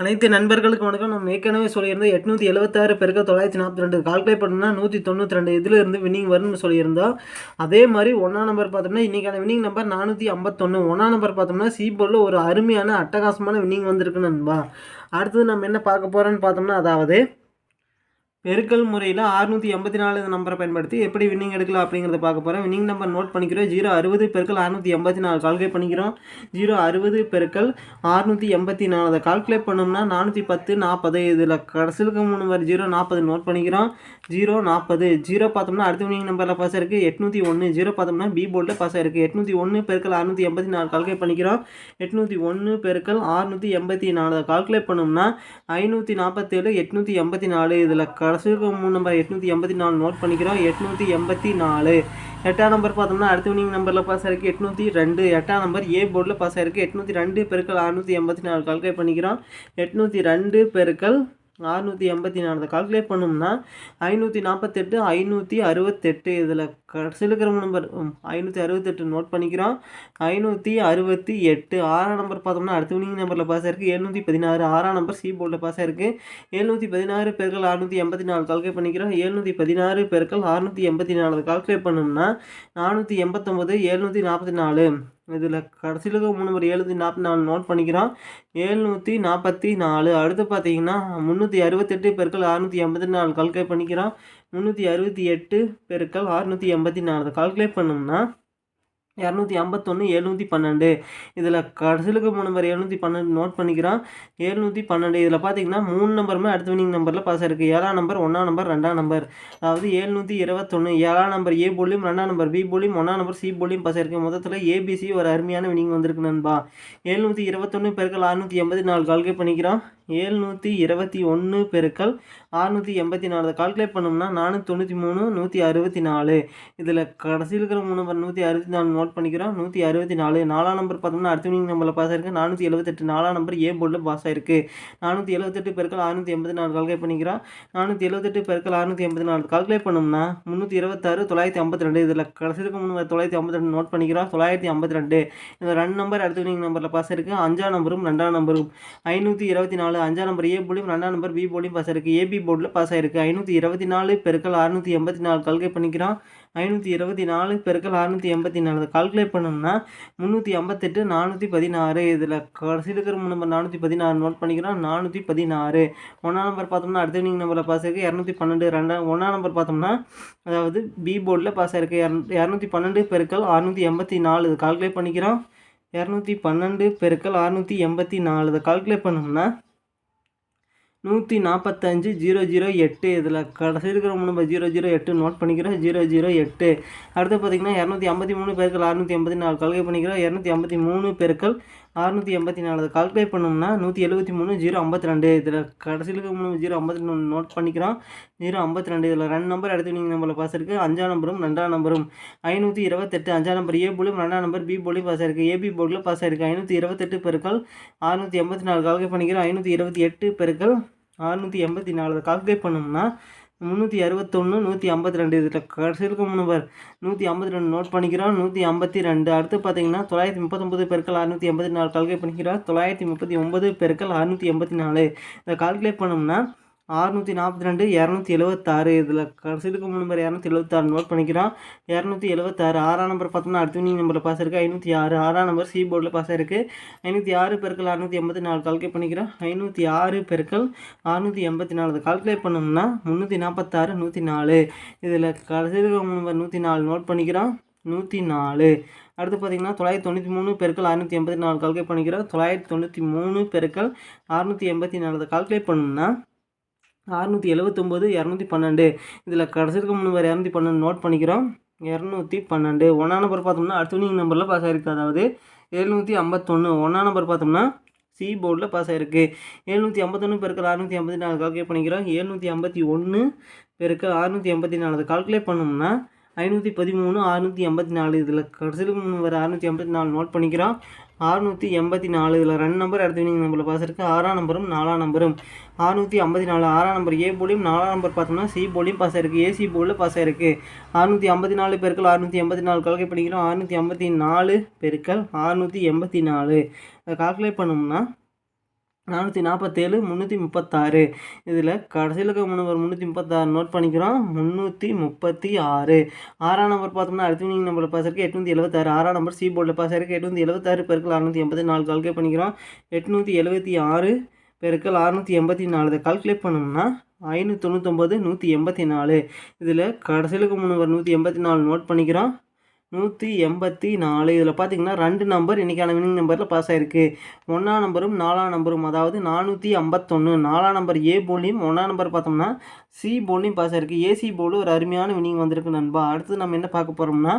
அனைத்து நண்பர்களுக்கு வணக்கம். நம்ம ஏற்கனவே சொல்லியிருந்தோம் எட்நூற்றி எழுபத்தாறு பெருக்க தொள்ளாயிரத்தி நாற்பத்தி ரெண்டு. கால்குலேட் பண்ணோம்னா நூற்றி தொண்ணூற்றி ரெண்டு. இதிலிருந்து வினிங் வின்னிங் வரும்னு சொல்லியிருந்தோம். அதே மாதிரி ஒன்றாம் நம்பர் பார்த்தோம்னா இன்றைக்கான வின்னிங் நம்பர் நானூற்றி ஐம்பத்தொன்று ஒன்றாம் நம்பர் பார்த்தோம்னா சீபோலில் ஒரு அருமையான அட்டகாசமான வின்னிங் வந்திருக்கு நண்பா. அடுத்தது நம்ம என்ன பார்க்க போகிறோன்னு பார்த்தோம்னா அதாவது பெருக்கல் முறையில் அறுநூற்றி எண்பத்தி நாலு நம்பரை பயன்படுத்தி எப்படி வின்னிங் எடுக்கலாம் அப்படிங்கிறத பார்க்க போகிறோம் வின்னிங் நம்பர் நோட் பண்ணிக்கிறோம். ஜீரோ அறுபது பெருக்கல் அறுநூற்றி எண்பத்தி நாலு கால்குலேட் பண்ணிக்கிறோம். ஜீரோ அறுபது பெருக்கல் அறுநூற்றி எண்பத்தி நாலு அதை கால்குலேட் பண்ணோம்னா நானூற்றி பத்து நாற்பது இதில் கடைசிலுக்கு மூணு நம்பர் ஜீரோ நாற்பது நோட் பண்ணிக்கிறோம். ஜீரோ நாற்பது ஜீரோ பார்த்தோம்னா அடுத்த வின்னிங் நம்பரில் பாஸ் இருக்குது எட்நூற்றி ஒன்று ஜீரோ பார்த்தோம்னா பி போர்டில் பாஸ் இருக்குது எட்நூற்றி ஒன்று பெருக்கள் அறுநூற்றி எண்பத்தி நாலு கால்குலேட் பண்ணிக்கிறோம். எட்நூற்றி ஒன்று பெருக்கல் அறுநூற்றி எண்பத்தி நாலு அதை கால்குலேட் பண்ணோம்னா ஐநூற்றி நாற்பத்தேழு எட்நூற்றி எண்பத்தி நாலு இதில் கடைசிக்கு மூணு நம்பர் எட்நூற்றி எண்பத்தி நாலு நோட் பண்ணிக்கிறோம். எட்நூற்றி எண்பத்தி நாலு. எட்டாம் நம்பர் பார்த்தோம்னா அடுத்த வினிங் நம்பரில் பாஸ் ஆயிருக்கு எட்நூற்றி ரெண்டு. எட்டாம் நம்பர் ஏ போர்டில் பாஸ் ஆயிருக்கு எட்நூற்றி ரெண்டு பெருக்கள் அறுநூற்றி எண்பத்தி நாலு. கால்குலேட் பண்ணிக்கிறோம். எட்நூற்றி ரெண்டு பெருக்கள் அறுநூற்றி எண்பத்தி நாலு அதை கால்குலேட் பண்ணோம்னா ஐநூற்றி நாற்பத்தெட்டு ஐநூற்றி அறுபத்தெட்டு. இதில் கடைசியில் இருக்கிற நம்பர் ஐநூற்றி அறுபத்தெட்டு நோட் பண்ணிக்கிறோம். ஐநூற்றி அறுபத்தி எட்டு. ஆறாம் நம்பர் பார்த்தோம்னா அடுத்த வினிங் நம்பரில் பாஸ் ஆயிருக்கு. எழுநூற்றி பதினாறு. ஆறாம் நம்பர் சி போர்டில் பாஸ் ஆயிருக்கு. எழுநூற்றி பதினாறு பேர்கள் அறுநூற்றி எண்பத்தி நாலு கால்குலேட் பண்ணிக்கிறோம். எழுநூற்றி பதினாறு பேர்கள் அறுநூற்றி எண்பத்தி நாலு கால்குலேட் பண்ணோம்னா நானூற்றி எண்பத்தொம்பது எழுநூற்றி நாற்பத்தி நாலு. இதில் கடைசியில் மூணு நம்பர் எழுநூற்றி நாற்பத்தி நாலு நோட் பண்ணிக்கிறோம் எழுநூற்றி நாற்பத்தி நாலு. அடுத்து பார்த்தீங்கன்னா முந்நூற்றி அறுபத்தெட்டு பெருக்கள் அறுநூற்றி எண்பத்தி நாலு கால்குலேட் பண்ணிக்கிறோம் முந்நூற்றி அறுபத்தி எட்டு பெருக்கள் அறுநூற்றி எண்பத்தி நாலு. கால்குலேட் பண்ணோம்னா இரநூத்தி ஐம்பத்தொன்று எழுநூற்றி பன்னெண்டு. இதில் கடைசிலுக்கு மூணு நம்பர் எழுநூற்றி பன்னெண்டு நோட் பண்ணிக்கிறான். எழுநூற்றி பன்னெண்டு இதில் பார்த்தீங்கன்னா மூணு நம்பருமே அடுத்த வினிங் நம்பரில் பாஸ் இருக்குது ஏழாம் நம்பர் ஒன்றாம் நம்பர் ரெண்டாம் நம்பர் அதாவது எழுநூற்றி இருபத்தொன்று ஏழாம் நம்பர் ஏ போலியும் ரெண்டாம் நம்பர் பி போலியும் ஒன்றாம் நம்பர் சி போலியும் பாஸ் இருக்குது மொத்தத்தில் ஏபிசி ஒரு அருமையான வினிங் வந்திருக்கு நண்பா. எழுநூற்றி இருபத்தொன்று பெருக்கள் அறுநூற்றி எண்பத்தி நாலு கால்குலேட் பண்ணிக்கிறான். ஏழ்நூற்றி இருபத்தி ஒன்று பெருக்கள் அறுநூற்றி எண்பத்தி நாலு. கால்குலேட் பண்ணோம்னா நானூற்றி தொண்ணூற்றி மூணு நூற்றி அறுபத்தி நாலு. இதில் கடைசியில் இருக்கிற மூணு நம்பர் நூற்றி அறுபத்தி நாலு நோட் பண்ணிக்கிறோம். நூற்றி அறுபத்தி நாலு. நாலாம் நம்பர் பார்த்தோம்னா அடுத்த வினிங் நம்பரில் பாஸ் ஆயிருக்கு. நானூற்றி எழுபத்தெட்டு நாலாம் நம்பர் ஏ போர்டில் பாஸ் ஆயிருக்கு. நானூற்றி எழுபத்தெட்டு பெருக்கள் அறுநூற்றி எண்பத்தி நாலு கால்குலேட் பண்ணிக்கிறோம். நானூற்றி எழுபத்தெட்டு பெருக்கள் அறுநூற்றி எண்பத்தி நாலு. கால்குலேட் பண்ணோம்னா முந்நூற்றி இருபத்தாறு தொள்ளாயிரத்தி ஐம்பத்தி ரெண்டு. இதில் கடைசி இருக்க மூணு தொள்ளாயிரத்தி ஐம்பத்தி ரெண்டு நோட் பண்ணிக்கிறோம். தொள்ளாயிரத்தி ஐம்பத்தி ரெண்டு. இந்த ரெண்டு நம்பர் அடுத்த வினிங் நம்பரில் பாஸ் ஆயிருக்கு. அஞ்சாம் நம்பரும் ரெண்டாம் நம்பரும் ஐநூற்றி இருபத்தி நாலு அஞ்சாம் நம்பர் ஏ போலியும் ரெண்டாம் நம்பர் பி போலியும் பாஸ் ஆயிருக்கு. ஏபி போர்டில் பாஸ் ஆயிருக்கு. ஐநூற்றி இருபத்தி நாலு பெருக்கள் அறுநூற்றி எண்பத்தி நாலு கல்கை பண்ணிக்கிறோம். ஐநூற்றி இருபத்தி நாலு பெருக்கள் அறுநூற்றி எண்பத்தி நாலு அதை கால்குலேட் பண்ணோம்னா முந்நூற்றி ஐம்பத்தெட்டு நானூற்றி பதினாறு. இதில் கடைசியில் இருக்கிற நம்பர் நானூற்றி பதினாறு நோட் பண்ணிக்கிறோம். நானூற்றி பதினாறு. ஒன்றாம் நம்பர் பார்த்தோம்னா அடுத்த வினிங் நம்பரில் பாஸ் ஆயிருக்கு. இரநூத்தி பன்னெண்டு. ரெண்டாம் ஒன்றாம் நம்பர் பார்த்தோம்னா அதாவது பி போர்டில் பாஸ் ஆயிருக்கு. இரநூத்தி பன்னெண்டு பெருக்கள் அறுநூற்றி எண்பத்தி நாலு இது கால்குலேட் பண்ணிக்கிறோம். இரநூத்தி பன்னெண்டு பெருக்கள் அறுநூற்றி எண்பத்தி நாலு இதை கால்குலேட் பண்ணோம்னா நூற்றி நாற்பத்தஞ்சு ஜீரோ ஜீரோ எட்டு. இதில் கடைசி இருக்கிற மூணு ஜீரோ ஜீரோ எட்டு நோட் பண்ணிக்கிறோம் ஜீரோ ஜீரோ எட்டு. அடுத்து பார்த்திங்கன்னா இரநூத்தி ஐம்பத்தி மூணு பேருக்கள் அறுநூற்றி எண்பத்தி நாலு கால்குலேட் பண்ணிக்கிறோம். இரநூத்தி ஐம்பத்தி மூணு பேருக்கள் அறுநூற்றி எண்பத்தி நாலு. கால்குலேட் பண்ணோம்னா நூற்றி எழுபத்தி மூணு ஜீரோ ஐம்பத்தி ரெண்டு. இதில் கடைசியில் இருக்க மூணு ஜீரோ ஐம்பத்தி மூணு நோட் பண்ணிக்கிறோம். ஜீரோ ஐம்பத்தி ரெண்டு. இதில் ரெண்டு நம்பர் அடுத்து நீங்கள் நம்பரில் பாஸ் இருக்குது அஞ்சாம் நம்பரும் ரெண்டாம் நம்பரும் ஐநூற்றி இருபத்தெட்டு அஞ்சாம் நம்பர் ஏ போலியும் ரெண்டாம் நம்பர் பி போலியும் பாஸ் ஆயிருக்கு. ஏபி போர்டில் பாஸ் ஆயிருக்கு. ஐநூற்றி இருபத்தெட்டு பெருக்கள் அறுநூற்றி எண்பத்தி நாலு கால்குலேட் பண்ணிக்கிறோம். ஐநூற்றி இருபத்தி எட்டு பெருக்கள் அறுநூற்றி எண்பத்தி நாலு. கால்குலேட் பண்ணோம்னா முந்நூற்றி அறுபத்தொன்று நூற்றி ஐம்பத்தி ரெண்டு. இதில் கடைசியில் இருக்க நூற்றி ஐம்பத்தி ரெண்டு நோட் பண்ணிக்கிறோம். நூற்றி ஐம்பத்தி ரெண்டு. அடுத்து பார்த்தீங்கன்னா தொள்ளாயிரத்தி முப்பத்தொம்பது பெருக்கள் அறுநூற்றி எண்பத்தி நாலு. கால்குலேட் பண்ணிக்கிறோம். தொள்ளாயிரத்தி முப்பத்தி ஒம்பது பெருக்கள் அறுநூற்றி எண்பத்தி நாலு. இதை கால்குலேட் பண்ணோம்னா அறுநூற்றி நாற்பத்தி ரெண்டு இரநூத்தி எழுபத்தாறு இதில் கடைசிலுக்கு மூணு நம்பர் இரநூத்தி எழுபத்தாறு நோட் பண்ணிக்கிறோம். இரநூத்தி எழுபத்தாறு ஆறாம் நம்பர் பார்த்தோம்னா அடுத்த வினிங் நம்பரில் பாஸ் இருக்குது ஐநூற்றி ஆறு ஆறாம் நம்பர் சி போர்டில் பாஸ் ஆயிருக்கு. ஐநூற்றி ஆறு பெருக்கள் அறுநூற்றி எண்பத்தி நாலு கால்குலேட் பண்ணிக்கிறோம். ஐநூற்றி ஆறு பெருக்கள் அறுநூற்றி எண்பத்தி நாலு. கால்குலேட் பண்ணோம்னா முந்நூற்றி நாற்பத்தாறு நூற்றி நாலு. இதில் கடைசியில் மூணு நம்பர் நூற்றி நாலு நோட் பண்ணிக்கிறோம். நூற்றி நாலு. அடுத்து பார்த்தீங்கன்னா தொள்ளாயிரத்தி தொண்ணூற்றி மூணு பெருக்கள் அறுநூற்றி எண்பத்தி நாலு கால்குலேட் பண்ணிக்கிறோம். தொள்ளாயிரத்தி தொண்ணூற்றி மூணு பெருக்கள் அறுநூற்றி எண்பத்தி நாலு. கால்குலேட் பண்ணோம்னா அறுநூற்றி எழுபத்தொம்போது இரநூத்தி பன்னெண்டு. இதில் கடைசிக்கு இருக்க மூணு வேறு இரநூத்தி பன்னெண்டு நோட் பண்ணிக்கிறோம். இரநூத்தி பன்னெண்டு. ஒன்றா நம்பர் பார்த்தோம்னா அடுத்த வினிங் நம்பரில் பாஸ் ஆகிருக்கு அதாவது எழுநூற்றி ஐம்பத்தொன்று ஒன்றா நம்பர் பார்த்தோம்னா சி போர்டில் பாஸ் ஆகிருக்கு எழுநூற்றி ஐம்பத்தொன்று பெருக்கள் அறுநூற்றி ஐம்பத்தி நாலு கால்குலேட் பண்ணிக்கிறோம். எழுநூற்றி ஐம்பத்தி ஒன்று பெருக்கள் அறுநூற்றி எண்பத்தி நாலு. கால்குலேட் பண்ணோம்னா ஐநூற்றி பதிமூணு அறுநூற்றி எண்பத்தி நாலு. இதில் கடைசியில் மூணு வர அறுநூற்றி எண்பத்தி நாலு நோட் பண்ணிக்கிறோம். அறுநூற்றி எண்பத்தி நாலு. இதில் ரெண்டு நம்பர் அடுத்த வினிங் நம்பரில் பாஸ் இருக்குது ஆறாம் நம்பரும் நாலாம் நம்பரும் அறுநூற்றி ஐம்பத்தி நாலு ஆறாம் நம்பர் ஏ போலியும் நாலாம் நம்பர் பார்த்தோம்னா சி போலியும் பாஸ் ஆயிருக்கு. ஏசி போலில் பாஸ் ஆயிருக்கு. அறுநூற்றி ஐம்பத்தி நாலு பெருக்கள் அறுநூற்றி எண்பத்தி நாலு கால்குலேட் பண்ணிக்கிறோம் அறுநூற்றி ஐம்பத்தி நாலு பெருக்கள் அறுநூற்றி எண்பத்தி நாலு. அதை கால்குலேட் பண்ணோம்னா நானூற்றி நாற்பத்தேழு முந்நூற்றி முப்பத்தாறு. இதில் கடைசியில் இருக்க மூணு நம்பர் முந்நூற்றி முப்பத்தாறு நோட் பண்ணிக்கிறோம். முந்நூற்றி முப்பத்தி ஆறு. ஆறாம் நம்பர் பார்த்தோம்னா அடுத்த வினிங் நம்பரில் பாஸ் இருக்குது எட்நூற்றி எழுபத்தாறு ஆறாம் நம்பர் சி போர்டில் பாஸ் இருக்குது எட்நூற்றி எழுபத்தாறு பெருக்கள் அறுநூற்றி எண்பத்தி நாலு. கால்குலேட் பண்ணிக்கிறோம். எட்நூற்றி எழுபத்தி ஆறு பெருக்கள் அறுநூற்றி எண்பத்தி நாலு. இதை கால்குலேட் பண்ணோம்னா ஐநூற்றி தொண்ணூத்தொம்பது நூற்றி எண்பத்தி நாலு. இதில் கடைசியில் இருக்க நம்பர் நூற்றி எண்பத்தி நாலு நோட் பண்ணிக்கிறோம். நூற்றி எண்பத்தி நாலு. இதில் பார்த்தீங்கன்னா ரெண்டு நம்பர் இன்றைக்கான வினிங் நம்பரில் பாஸ் ஆகிருக்கு ஒன்றாம் நம்பரும் நாலாம் நம்பரும் அதாவது நானூற்றி ஐம்பத்தொன்று நாலாம் நம்பர் ஏ போலியும் ஒன்றாம் நம்பர் பார்த்தோம்னா சி போலையும் பாஸ் ஆயிருக்கு. ஏசி போலும் ஒரு அருமையான வினிங் வந்திருக்கு நண்பா. அடுத்து நம்ம என்ன பார்க்க போகிறோம்னா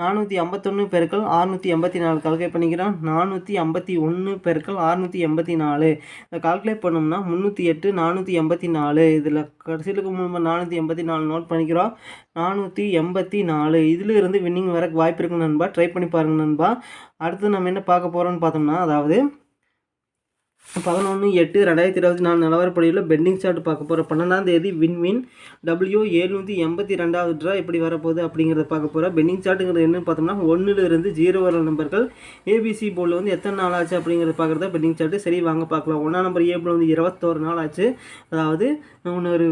நானூற்றி ஐம்பத்தொன்று பெருக்கள் ஆறுநூற்றி எண்பத்தி நாலு கால்குலேட் பண்ணிக்கிறோம். நானூற்றி ஐம்பத்தி ஒன்று பெருக்கள் ஆறுநூற்றி எண்பத்தி நாலு. இதை கால்குலேட் பண்ணோம்னா முந்நூற்றி எட்டு நானூற்றி எண்பத்தி நாலு. இதில் கடைசியிலுக்கு மூணு நானூற்றி எண்பத்தி நாலு நோட் பண்ணிக்கிறோம். நானூற்றி எண்பத்தி நாலு. இதிலிருந்து வின்னிங் வர வாய்ப்பு இருக்குது நண்பா. ட்ரை பண்ணி பாருங்கள் நண்பா. அடுத்து நம்ம என்ன பார்க்க போகிறோம்னு பார்த்தோம்னா அதாவது பதினொன்று எட்டு ரெண்டாயிரத்தி இருபத்தி நாலு நிலவரப்படியில் பெண்டிங் சார்ட் பார்க்க போகிறோம் பன்னெண்டாம் தேதி வின் வின் டபிள்யூ எழுநூற்றி எண்பத்தி ரெண்டாவது ட்ரா எப்படி வரப்போகுது அப்படிங்கிறத பார்க்க போகிறோம் பெண்டிங் சார்ட்டுங்கிறது என்னன்னு பார்த்தோம்னா ஒன்றுலேருந்து ஜீரோ வர நம்பர்கள். ஏபிசி போர்டில் வந்து எத்தனை நாள் ஆச்சு அப்படிங்கிறத பார்க்குறத பெண்டிங் சார்ட்டு சரி வாங்க பார்க்கலாம். ஒன்றாம் நம்பர் ஏ வந்து இருபத்தோரு நாள் ஆச்சு. அதாவது ஒன்று ஒரு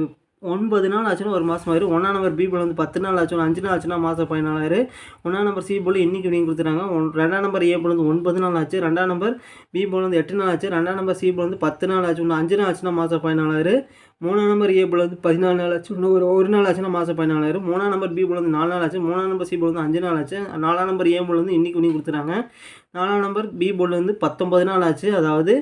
ஒன்பது நாள் ஆச்சுன்னா ஒரு மாதம் ஆயிரும். ஒன்றா நம்பர் பி போல் வந்து பத்து நாள் ஆச்சுன்னா அஞ்சு நாள் ஆச்சுன்னா மாதம் பதினாலாயிரம். ஒன்றா நம்பர் சி போல் இன்றைக்கி நீங்கள் கொடுத்துறாங்க ஒன் ரெண்டாம் நம்பர் ஏ போல் வந்து ஒன்பது நாள் ஆச்சு. ரெண்டாம் நம்பர் பி போல் வந்து எட்டு நாள் ஆச்சு. ரெண்டாம் நம்பர் சி போல் வந்து பத்து நாள் ஆச்சு. ஒன்று அஞ்சு நாள் ஆச்சுன்னா மாதம் பதினாலாயிரம். மூணாம் நம்பர் ஏ போல் வந்து பதினாலு நாள் ஆச்சு. இன்னும் ஒரு ஒரு நாள் ஆச்சுன்னா மாதம் பதினாலாயிரம். மூணாம் நம்பர் பி போல் வந்து நாலு நாள் ஆச்சு. மூணாம் நம்பர் சி போல் வந்து அஞ்சு நாள் ஆச்சு. நாலாம் நம்பர் ஏ போல் வந்து இன்றைக்கி கொடுத்துறாங்க. நாலாம் நம்பர் பி போல் வந்து பத்தொம்பது நாள் ஆச்சு. அதாவது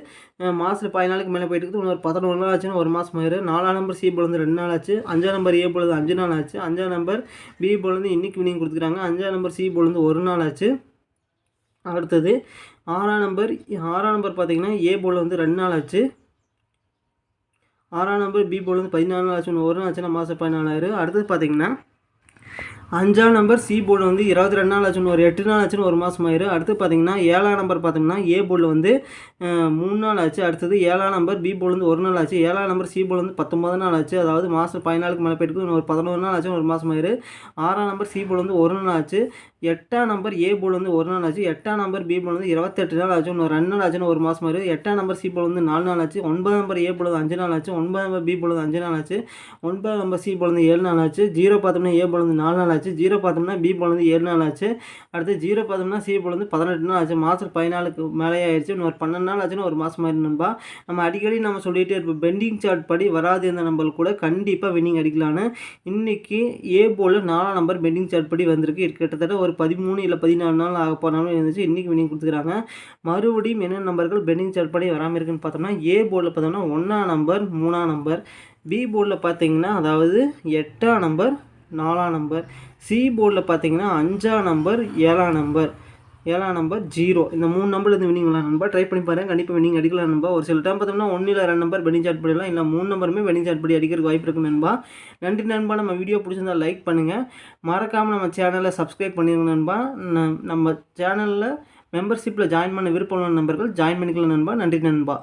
மாதத்தில் பதினாலுக்கு மேலே போயிட்டு இருக்குது. ஒரு பதினொரு நாள் ஆச்சுன்னா ஒரு மாதம் ஆயிரும். நாலாம் நம்பர் சி போல் வந்து ரெண்டு நாள் ஆச்சு. அஞ்சாம் நம்பர் ஏ போல் அஞ்சு நாள் ஆச்சு. அஞ்சாம் நம்பர் பி போல் வந்து இன்றைக்கி வினிங் கொடுத்துருக்காங்க அஞ்சாம் நம்பர் சி போல் வந்து ஒரு நாள் ஆச்சு. அடுத்தது ஆறாம் நம்பர் ஆறாம் நம்பர் பார்த்திங்கன்னா ஏ போல் வந்து ரெண்டு நாள் ஆச்சு. ஆறாம் நம்பர் பி போல் வந்து பதினாலு நாள் ஒரு நாள் ஆச்சுன்னா மாதம் பதினாலாயிரம். அடுத்தது பார்த்தீங்கன்னா அஞ்சாம் நம்பர் சி போர்டு வந்து இருபத்தி ரெண்டு நாள் ஆச்சுன்னு ஒரு எட்டு நாள் ஆச்சுன்னு ஒரு மாதம் ஆயிரும் அடுத்து பார்த்தீங்கன்னா ஏழாம் நம்பர் பார்த்தோம்னா ஏ போர்டில் வந்து மூணு நாள் ஆச்சு அடுத்தது ஏழாம் நம்பர் பி போர்டு வந்து ஒரு நாள் ஆச்சு ஏழாம் நம்பர் சி போர்டு வந்து பத்தொம்பது நாள் ஆச்சு அதாவது மாதம் பதினாலுக்கு மேலே போயிட்டு ஒரு பதினோரு நாள் ஆச்சு ஒரு மாதம் ஆயிரு ஆறாம் நம்பர் சி போர்டு வந்து ஒரு நாள் ஆச்சு எட்டாம் நம்பர் ஏ போர்டு வந்து ஒரு நாள் ஆச்சு எட்டாம் நம்பர் பி போர்டு வந்து இருபத்தெட்டு நாள் ஆச்சு இன்னும் ரெண்டு நாள் ஆச்சுன்னு ஒரு மாதம் ஆயிரு எட்டாம் நம்பர் சி போர்டு வந்து நாலு நாள் ஆச்சு ஒன்பதாம் நம்பர் ஏ போர்டு அஞ்சு நாள் ஆச்சு ஒன்பதாம் நம்பர் பி போர்டு அஞ்சு நாள் ஆச்சு ஒன்பதாம் நம்பர் சி போர்டு வந்து ஏழு நாள் ஆச்சு ஜீரோ பார்த்தோம்னா ஏ போர்டு வந்து நாலு நாள் ஆச்சு ஜீரோ பார்த்தோம்னா பி போல் வந்து ஏழு நாள் ஆச்சு. அடுத்து ஜீரோ பார்த்தோம்னா சி போல் வந்து பதினெட்டு நாள் ஆச்சு. மாதம் பதினாலுக்கு மேலே ஆயிடுச்சு இன்னும் ஒரு பன்னெண்டு நாள் ஆச்சுன்னு ஒரு மாதம் ஆயிரு நண்பா. நம்ம அடிக்கடி நம்ம சொல்லிகிட்டே இருப்போம். பெண்டிங் சார்ட் படி வராது இருந்த நம்பர் கூட கண்டிப்பாக வின்னிங் அடிக்கலான்னு இன்றைக்கி ஏ போல் நாலாம் நம்பர் பெண்டிங் சார்ட் படி வந்திருக்கு. கிட்டத்தட்ட ஒரு பதிமூணு இல்லை பதினாலு நாள் ஆக போனாலும் இருந்துச்சு. இன்றைக்கி வினிங் கொடுத்துக்கிறாங்க மறுபடியும் என்ன நம்பர்கள் பெண்டிங் சார்ட் படி வராமல் இருக்குன்னு பார்த்தோம்னா ஏ போர்டில் பார்த்தோம்னா ஒன்றாம் நம்பர் மூணாம் நம்பர் பி போர்டில் பார்த்தீங்கன்னா அதாவது எட்டாம் நம்பர் நாலாம் நம்பர். சி போர்டில் பார்த்தீங்கன்னா அஞ்சாம் நம்பர் ஏழாம் நம்பர். ஏழாம் நம்பர் ஜீரோ இந்த மூணு நம்பர்லேருந்து வினிங் நம்பர் ட்ரை பண்ணி பாருங்கள் கண்டிப்பாக வினிங் அடிக்கலாம் நண்பா. ஒரு சில டைம் பார்த்தோம்னா ஒன்றில் ரெண்டு நம்பர் வெனிங் சாட் பண்ணிடலாம் இல்லை மூணு நம்பருமே வெனிங் சாட் படி அடிக்கிறதுக்கு வாய்ப்பு இருக்குது நண்பா. நன்றி நண்பா. நம்ம வீடியோ பிடிச்சிருந்தா லைக் பண்ணுங்கள் மறக்காமல் நம்ம சேனலை சப்ஸ்கிரைப் பண்ணிடுங்க நண்பா. நம்ம சேனலில் மெம்பர்ஷிப்பில் ஜாயின் பண்ண விருப்பம் நண்பர்கள் ஜாயின் பண்ணிக்கலாம் நண்பா. நன்றி நண்பா.